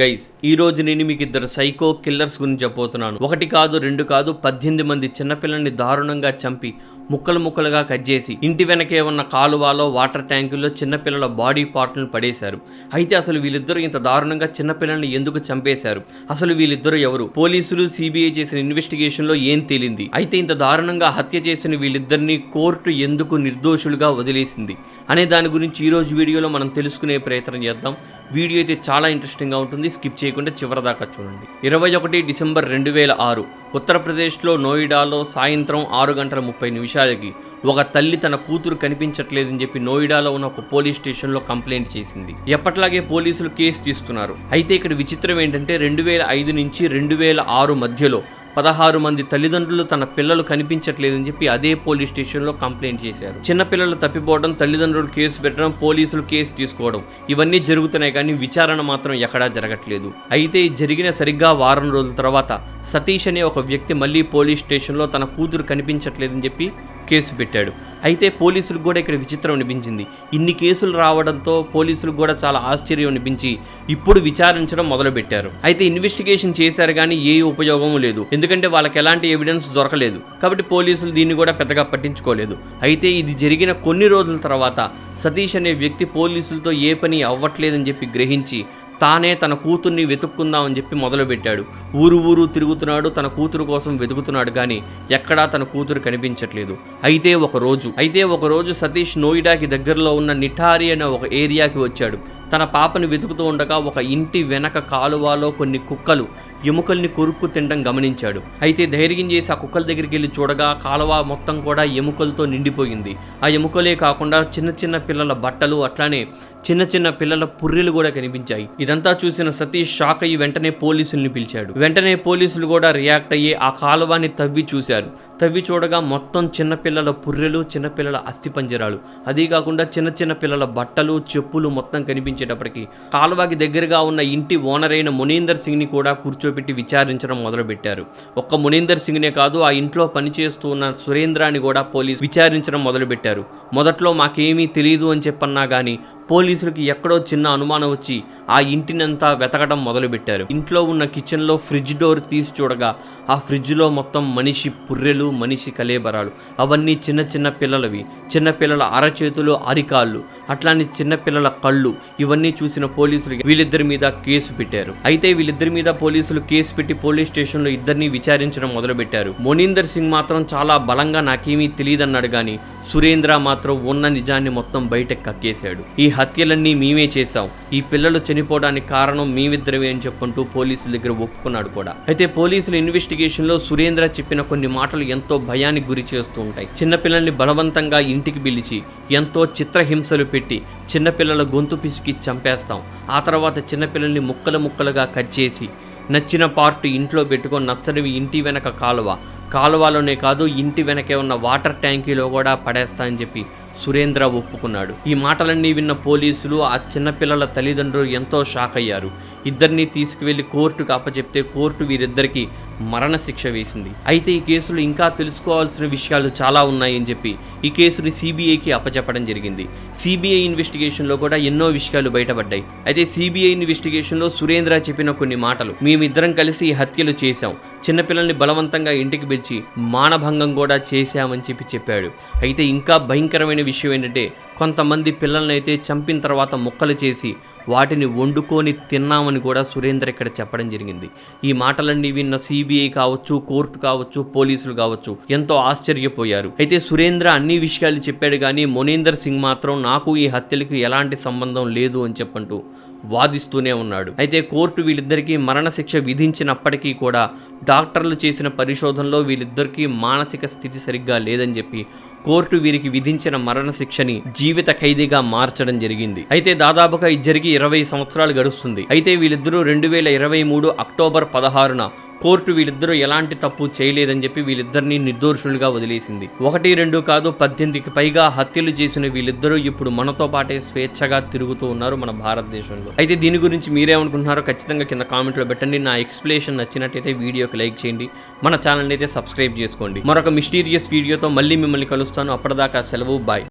Guys ఈ రోజు నేను మీకు ఇద్దరు సైకో కిల్లర్స్ గురించి చెప్పబోతున్నాను. ఒకటి కాదు రెండు కాదు పద్దెనిమిది మంది చిన్నపిల్లల్ని దారుణంగా చంపి ముక్కలు ముక్కలుగా కట్ చేసి ఇంటి వెనకే ఉన్న కాలువలో వాటర్ ట్యాంకుల్లో చిన్నపిల్లల బాడీ పార్ట్లను పడేశారు. అయితే అసలు వీళ్ళిద్దరూ ఇంత దారుణంగా చిన్నపిల్లల్ని ఎందుకు చంపేశారు? అసలు వీళ్ళిద్దరూ ఎవరు? పోలీసులు సిబిఐ చేసిన ఇన్వెస్టిగేషన్లో ఏం తేలింది? అయితే ఇంత దారుణంగా హత్య చేసిన వీళ్ళిద్దరిని కోర్టు ఎందుకు నిర్దోషులుగా వదిలేసింది? అనే దాని గురించి ఈరోజు వీడియోలో మనం తెలుసుకునే ప్రయత్నం చేద్దాం. వీడియో అయితే చాలా ఇంట్రెస్టింగ్గా ఉంటుంది. స్కిప్ చేయకుండా చివరి దాకా చూడండి. ఇరవై ఒకటి డిసెంబర్ రెండు వేల ఆరు ఉత్తరప్రదేశ్లో నోయిడాలో సాయంత్రం ఆరు గంటల ముప్పై నిమిషాలకి ఒక తల్లి తన కూతురు కనిపించట్లేదని చెప్పి నోయిడాలో ఉన్న ఒక పోలీస్ స్టేషన్లో కంప్లైంట్ చేసింది. ఎప్పట్లాగే పోలీసులు కేసు తీసుకున్నారు. అయితే ఇక్కడ విచిత్రం ఏంటంటే రెండు వేల ఐదు నుంచి రెండు వేల ఆరు మధ్యలో పదహారు మంది తల్లిదండ్రులు తన పిల్లలు కనిపించట్లేదని చెప్పి అదే పోలీస్ స్టేషన్లో కంప్లైంట్ చేశారు. చిన్నపిల్లలు తప్పిపోవడం తల్లిదండ్రులు కేసు పెట్టడం పోలీసులు కేసు తీసుకోవడం ఇవన్నీ జరుగుతున్నాయి కానీ విచారణ మాత్రం ఎక్కడా జరగట్లేదు. అయితే జరిగిన సరిగ్గా వారం రోజుల తర్వాత సతీష్ అనే ఒక వ్యక్తి మళ్ళీ పోలీస్ స్టేషన్లో తన కూతురు కనిపించట్లేదని చెప్పి కేసు పెట్టాడు. అయితే పోలీసులకు కూడా ఇక్కడ విచిత్రం అనిపించింది. ఇన్ని కేసులు రావడంతో పోలీసులకు కూడా చాలా ఆశ్చర్యం అనిపించి ఇప్పుడు విచారించడం మొదలుపెట్టారు. అయితే ఇన్వెస్టిగేషన్ చేశారు కానీ ఏ ఉపయోగం లేదు. ఎందుకంటే వాళ్ళకి ఎలాంటి ఎవిడెన్స్ దొరకలేదు. కాబట్టి పోలీసులు దీన్ని కూడా పెద్దగా పట్టించుకోలేదు. అయితే ఇది జరిగిన కొన్ని రోజుల తర్వాత సతీష్ అనే వ్యక్తి పోలీసులతో ఏ పని అవ్వట్లేదని చెప్పి గ్రహించి తానే తన కూతుర్ని వెతుక్కుందామని చెప్పి మొదలుపెట్టాడు. ఊరు ఊరు తిరుగుతున్నాడు తన కూతురు కోసం వెతుకుతున్నాడు కానీ ఎక్కడా తన కూతురు కనిపించట్లేదు. అయితే ఒక రోజు అయితే ఒక రోజు సతీష్ నోయిడాకి దగ్గరలో ఉన్న నిఠారి అనే ఒక ఏరియాకి వచ్చాడు. తన పాపని వెతుకుతూ ఉండగా ఒక ఇంటి వెనక కాలువలో కొన్ని కుక్కలు ఎముకల్ని కొరుక్కు తినడం గమనించాడు. అయితే ధైర్యం చేసి ఆ కుక్కల దగ్గరికి వెళ్ళి చూడగా కాలువ మొత్తం కూడా ఎముకలతో నిండిపోయింది. ఆ ఎముకలే కాకుండా చిన్న చిన్న పిల్లల బట్టలు అట్లానే చిన్న చిన్న పిల్లల పుర్రెలు కూడా కనిపించాయి. ఇదంతా చూసిన సతీష్ షాక్ అయ్యి వెంటనే పోలీసుల్ని పిలిచాడు. వెంటనే పోలీసులు కూడా రియాక్ట్ అయ్యి ఆ కాలువని తవ్వి చూశారు. తవ్వి చూడగా మొత్తం చిన్నపిల్లల పుర్రెలు చిన్నపిల్లల అస్థిపంజరాలు. అదీ కాకుండా చిన్న చిన్న పిల్లల బట్టలు చెప్పులు మొత్తం కనిపించేటప్పటికి కాలువకి దగ్గరగా ఉన్న ఇంటి ఓనర్ అయిన మునీందర్ సింగ్ని కూడా కూర్చోబెట్టి విచారించడం మొదలుపెట్టారు. ఒక్క మునీందర్ సింగ్నే కాదు ఆ ఇంట్లో పనిచేస్తూ ఉన్న సురేంద్రాని కూడా పోలీసు విచారించడం మొదలుపెట్టారు. మొదట్లో మాకేమీ తెలియదు అని చెప్పన్నా కానీ పోలీసులకి ఎక్కడో చిన్న అనుమానం వచ్చి ఆ ఇంటినంతా వెతకడం మొదలుపెట్టారు. ఇంట్లో ఉన్న కిచెన్లో ఫ్రిడ్జ్ డోర్ తీసి చూడగా ఆ ఫ్రిడ్జ్లో మొత్తం మనిషి పుర్రెలు మనిషి కలేబరాలు. అవన్నీ చిన్న చిన్న పిల్లలవి. చిన్న పిల్లల అరచేతులు అరికాళ్ళు. అట్లానే చిన్న పిల్లల కళ్ళు. ఇవన్నీ చూసిన పోలీసులు వీళ్ళిద్దరి మీద కేసు పెట్టారు. అయితే వీళ్ళిద్దరి మీద పోలీసులు కేసు పెట్టి పోలీస్ స్టేషన్లో ఇద్దరిని విచారించడం మొదలుపెట్టారు. మొనీందర్ సింగ్ మాత్రం చాలా బలంగా నాకేమీ తెలియదన్నాడు కానీ సురేంద్ర మాత్రం ఉన్న నిజాన్ని మొత్తం బయటకు కక్కేశాడు. ఈ హత్యలన్నీ మేమే చేశాం. ఈ పిల్లలు చనిపోవడానికి కారణం మేమిద్దరమే అని చెప్పుకుంటూ పోలీసుల దగ్గర ఒప్పుకున్నాడు కూడా. అయితే పోలీసుల ఇన్వెస్టిగేషన్లో సురేంద్ర చెప్పిన కొన్ని మాటలు ఎంతో భయానికి గురి చేస్తూ ఉంటాయి. చిన్నపిల్లల్ని బలవంతంగా ఇంటికి పిలిచి ఎంతో చిత్రహింసలు పెట్టి చిన్నపిల్లల గొంతు పిసికి చంపేస్తాం. ఆ తర్వాత చిన్నపిల్లల్ని ముక్కలు ముక్కలుగా కట్ చేసి నచ్చిన పార్ట్ ఇంట్లో పెట్టుకొని నచ్చనివి ఇంటి వెనక కాలువ కాలువలోనే కాదు ఇంటి వెనకే ఉన్న వాటర్ ట్యాంకీలో కూడా పడేస్తా అని చెప్పి సురేంద్ర ఒప్పుకున్నాడు. ఈ మాటలన్నీ విన్న పోలీసులు ఆ చిన్నపిల్లల తల్లిదండ్రులు ఎంతో షాక్ అయ్యారు ఇద్దరిని తీసుకువెళ్ళి కోర్టుకు అప్పచెప్తే కోర్టు వీరిద్దరికి మరణశిక్ష వేసింది. అయితే ఈ కేసులో ఇంకా తెలుసుకోవాల్సిన విషయాలు చాలా ఉన్నాయని చెప్పి ఈ కేసుని సిబిఐకి అప్పచెప్పడం జరిగింది. సిబిఐ ఇన్వెస్టిగేషన్లో కూడా ఎన్నో విషయాలు బయటపడ్డాయి. అయితే సిబిఐ ఇన్వెస్టిగేషన్లో సురేంద్ర చెప్పిన కొన్ని మాటలు మేమిద్దరం కలిసి ఈ హత్యలు చేశాం. చిన్నపిల్లల్ని బలవంతంగా ఇంటికి పిలిచి మానభంగం కూడా చేశామని చెప్పి చెప్పాడు. అయితే ఇంకా భయంకరమైన విషయం ఏంటంటే కొంతమంది పిల్లల్ని అయితే చంపిన తర్వాత ముక్కలు చేసి వాటిని వండుకొని తిన్నామని కూడా సురేందర్ ఇక్కడ చెప్పడం జరిగింది. ఈ మాటలన్నీ విన్న సిబిఐ కావచ్చు కోర్టు కావచ్చు పోలీసులు కావచ్చు ఎంతో ఆశ్చర్యపోయారు. అయితే సురేంద్ర అన్ని విషయాలు చెప్పాడు కానీ మొనేందర్ సింగ్ మాత్రం నాకు ఈ హత్యలకు ఎలాంటి సంబంధం లేదు అని చెప్పంటూ వాదిస్తూనే ఉన్నాడు. అయితే కోర్టు వీళ్ళిద్దరికీ మరణశిక్ష విధించినప్పటికీ కూడా డాక్టర్లు చేసిన పరిశోధనలో వీళ్ళిద్దరికీ మానసిక స్థితి సరిగ్గా లేదని చెప్పి కోర్టు వీరికి విధించిన మరణశిక్షని జీవిత ఖైదీగా మార్చడం జరిగింది. అయితే దాదాపుగా ఇది జరిగి ఇరవై సంవత్సరాలు గడుస్తుంది. అయితే వీళ్ళిద్దరూ రెండు వేల ఇరవై మూడు అక్టోబర్ పదహారున కోర్టు వీళ్ళిద్దరూ ఎలాంటి తప్పు చేయలేదని చెప్పి వీళ్ళిద్దరిని నిర్దోషులుగా వదిలేసింది. ఒకటి రెండు కాదు పద్దెనిమిదికి పైగా హత్యలు చేసిన వీళ్ళిద్దరూ ఇప్పుడు మనతో పాటే స్వేచ్ఛగా తిరుగుతూ ఉన్నారు మన భారతదేశంలో. అయితే దీని గురించి మీరేమనుకుంటున్నారో ఖచ్చితంగా కింద కామెంట్లో పెట్టండి. నా ఎక్స్ప్లెనేషన్ నచ్చినట్టయితే వీడియోకి లైక్ చేయండి. మన ఛానల్ అయితే సబ్స్క్రైబ్ చేసుకోండి. మరొక మిస్టీరియస్ వీడియోతో మళ్ళీ మిమ్మల్ని కలుస్తాను అప్పటిదాకా సెలవు. బాయ్.